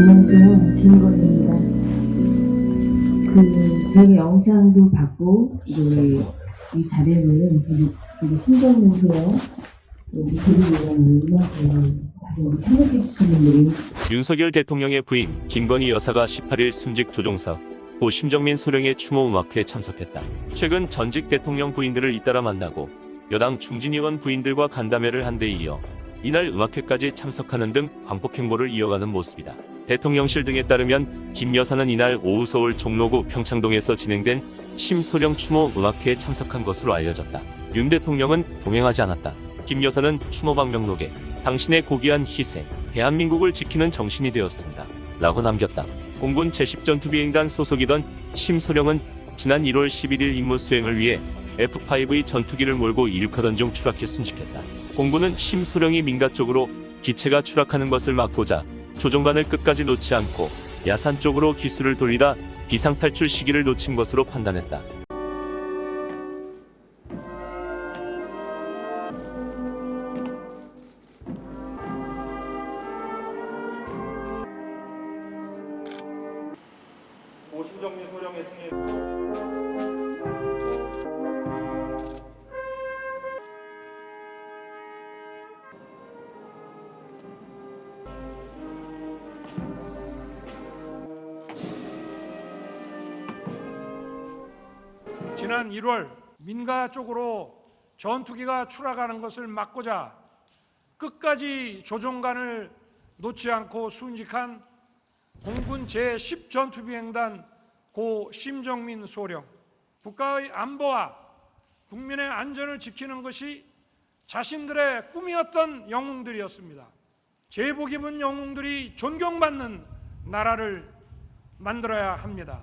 안녕하세요. 김건희입니다. 그, 제 영상도 받고, 이제, 이 다들 참석해 주시는 분들이 윤석열 대통령의 부인 김건희 여사가 18일 순직 조종사 고 심정민 소령의 추모 음악회에 참석했다. 최근 전직 대통령 부인들을 잇따라 만나고 여당 중진 의원 부인들과 간담회를 한 데 이어 이날 음악회까지 참석하는 등 광복 행보를 이어가는 모습이다. 대통령실 등에 따르면 김 여사는 이날 오후 서울 종로구 평창동에서 진행된 심소령 추모 음악회에 참석한 것으로 알려졌다. 윤 대통령은 동행하지 않았다. 김 여사는 추모방 명록에 당신의 고귀한 희생, 대한민국을 지키는 정신이 되었습니다. 라고 남겼다. 공군 제10전투비행단 소속이던 심소령은 지난 1월 11일 임무 수행을 위해 F5의 전투기를 몰고 이륙하던 중 추락해 순직했다. 공군은 심소령이 민가 쪽으로 기체가 추락하는 것을 막고자 조종관을 끝까지 놓지 않고 야산 쪽으로 기수를 돌리다 비상탈출 시기를 놓친 것으로 판단했다. 오심정리 소령의 승리 지난 1월 민가 쪽으로 전투기가 추락하는 것을 막고자 끝까지 조종관을 놓지 않고 순직한 공군 제10 전투비행단 고 심정민 소령 국가의 안보와 국민의 안전을 지키는 것이 자신들의 꿈이었던 영웅들이었습니다. 제복 입은 영웅들이 존경받는 나라를 만들어야 합니다.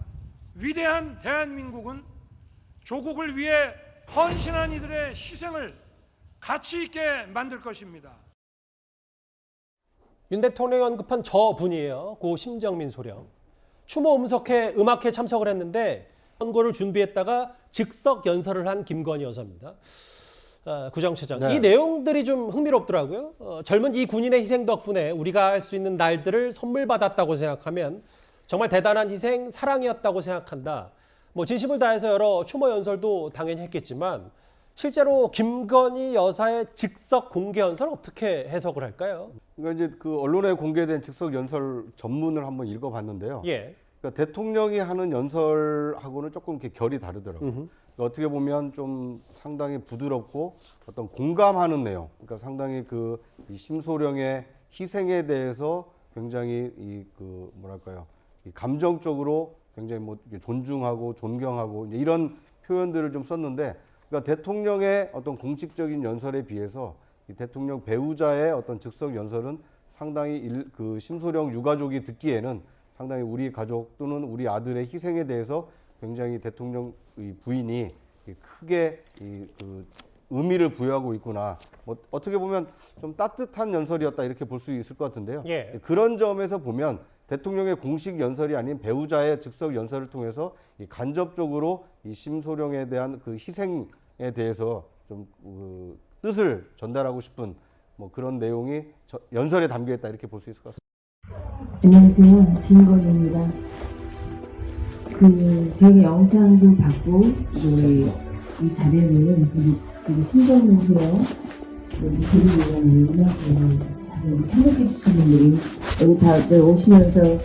위대한 대한민국은 조국을 위해 헌신한 이들의 희생을 가치 있게 만들 것입니다. 윤 대통령이 언급한 저 분이에요. 고 심정민 소령. 추모 음석회 음악회 참석을 했는데 선거를 준비했다가 즉석 연설을 한 김건희 여사입니다. 아, 구정처장. 네. 이 내용들이 좀 흥미롭더라고요. 어, 젊은 이 군인의 희생 덕분에 우리가 할 수 있는 날들을 선물 받았다고 생각하면 정말 대단한 희생, 사랑이었다고 생각한다. 뭐 진심을 다해서 여러 추모 연설도 당연히 했겠지만 실제로 김건희 여사의 즉석 공개 연설 어떻게 해석을 할까요? 그러니까 이제 그 언론에 공개된 즉석 연설 전문을 한번 읽어봤는데요. 예. 그러니까 대통령이 하는 연설하고는 조금 이렇게 결이 다르더라고요. 음흠. 어떻게 보면 좀 상당히 부드럽고 어떤 공감하는 내용. 그러니까 상당히 그이 심소령의 희생에 대해서 굉장히 이 그 뭐랄까요, 이 감정적으로 굉장히 뭐 존중하고 존경하고 이제 이런 표현들을 좀 썼는데, 그러니까 대통령의 어떤 공식적인 연설에 비해서 이 대통령 배우자의 어떤 즉석 연설은 상당히 일, 그 심소령 유가족이 듣기에는 상당히 우리 가족 또는 우리 아들의 희생에 대해서 굉장히 대통령 이 부인이 이 크게 이 그 의미를 부여하고 있구나. 뭐 어떻게 보면 좀 따뜻한 연설이었다 이렇게 볼 수 있을 것 같은데요. 예. 그런 점에서 보면 대통령의 공식 연설이 아닌 배우자의 즉석 연설을 통해서 이 간접적으로 이 심소령에 대한 그 희생에 대해서 좀 그 뜻을 전달하고 싶은 뭐 그런 내용이 저- 연설에 담겨 있다 이렇게 볼 수 있을 것 같습니다. 안녕하세요. 김건희입니다. 그, 제 영상도 받고, 이제, 이 자료는 우리 신정연수요, 우리 교육위원 음악을 다들 참석해 주시는 분들이 여기 다들 오시면서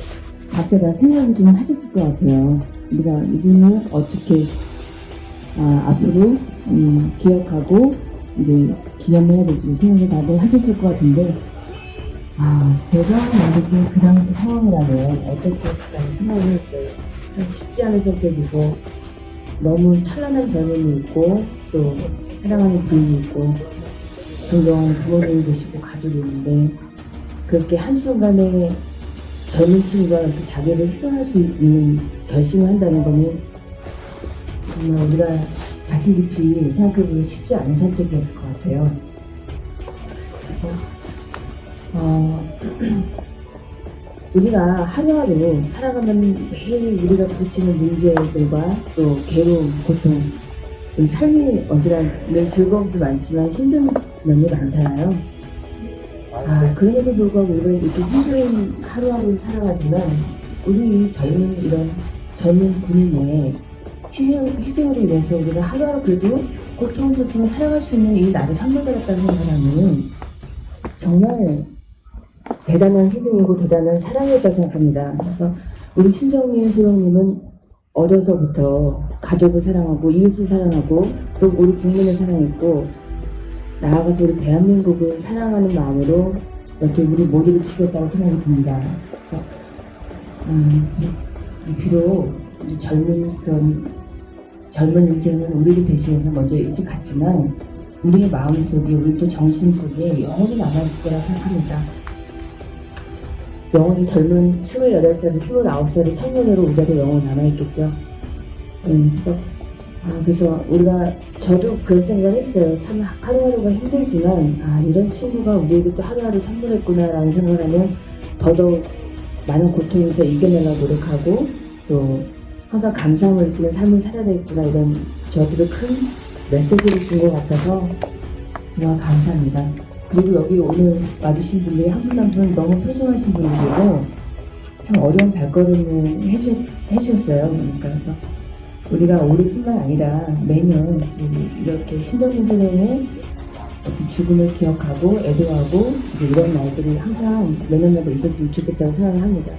각자 다 생각을 좀 하셨을 것 같아요. 우리가 이분을 어떻게 아, 앞으로 음, 기억하고 이제 기념해야 될지 생각을 다들 하셨을 것 같은데 아 제가 만든 그 당시 상황이라면 어떻게 했을까 생각을 했어요. 참 쉽지 않은 성격이고 너무 찬란한 젊음이 있고 또 사랑하는 부인이 있고 존경하는 부모님이 계시고 가족이 있는데 그렇게 한순간에 젊은 친구가 그 자기를 희생할 수 있는 결심을 한다는 거는 정말 우리가 가슴 깊이 생각해보면 쉽지 않은 선택이었을 것 같아요. 그래서 어, 우리가 하루하루 살아가면 매일 우리가 부딪히는 문제들과 또 괴로움, 고통, 좀 삶이 어지간 매 즐거움도 많지만 힘든 면이 많잖아요. 아, 그럼에도 불구하고 우리가 이렇게 힘든 하루하루 살아가지만 우리 젊은 이런 젊은 군인의 희생, 희생으로 인해서 우리가 하루하루 그래도 고통스럽지만 살아갈 수 있는 이 나를 선물 받았다는 생각하면 정말 대단한 희생이고 대단한 사랑이었다고 생각합니다. 그래서 우리 신정민 소령님은 어려서부터 가족을 사랑하고 이웃을 사랑하고 또 우리 국민을 사랑했고 나아가서 우리 대한민국을 사랑하는 마음으로 이렇게 우리 모두를 지켰다고 생각이 듭니다. 그래서, 음, 이- 비록 젊은 그런 젊은 인생은 우리를 대신해서 먼저 일찍 갔지만 우리의 마음 속에 우리 또 정신 속에 영원히 남아있을 거라 생각합니다. 영원히 젊은 28살, 29살의 청년으로 우리가 영원히 남아있겠죠. 음, 그래서 아, 그래서 우리가 저도 그런 생각을 했어요. 참 하루하루가 힘들지만 아 이런 친구가 우리에게 또 하루하루 선물했구나라는 생각을 하면 더더욱 많은 고통에서 이겨내려고 노력하고 또 항상 감사함을 느끼는 삶을 살아야 되겠구나 이런 저들의 큰 메시지를 준 것 같아서 정말 감사합니다. 그리고 여기 오늘 와주신 분들이 한 분 한 분 너무 소중하신 분들이고 참 어려운 발걸음을 해주, 해주셨어요. 그러니까 그래서 우리가 올해뿐만 아니라 매년 이렇게 신정민 선생의 어떤 죽음을 기억하고 애도하고 이런 날들이 항상 매년마다 있었으면 좋겠다고 생각을 합니다.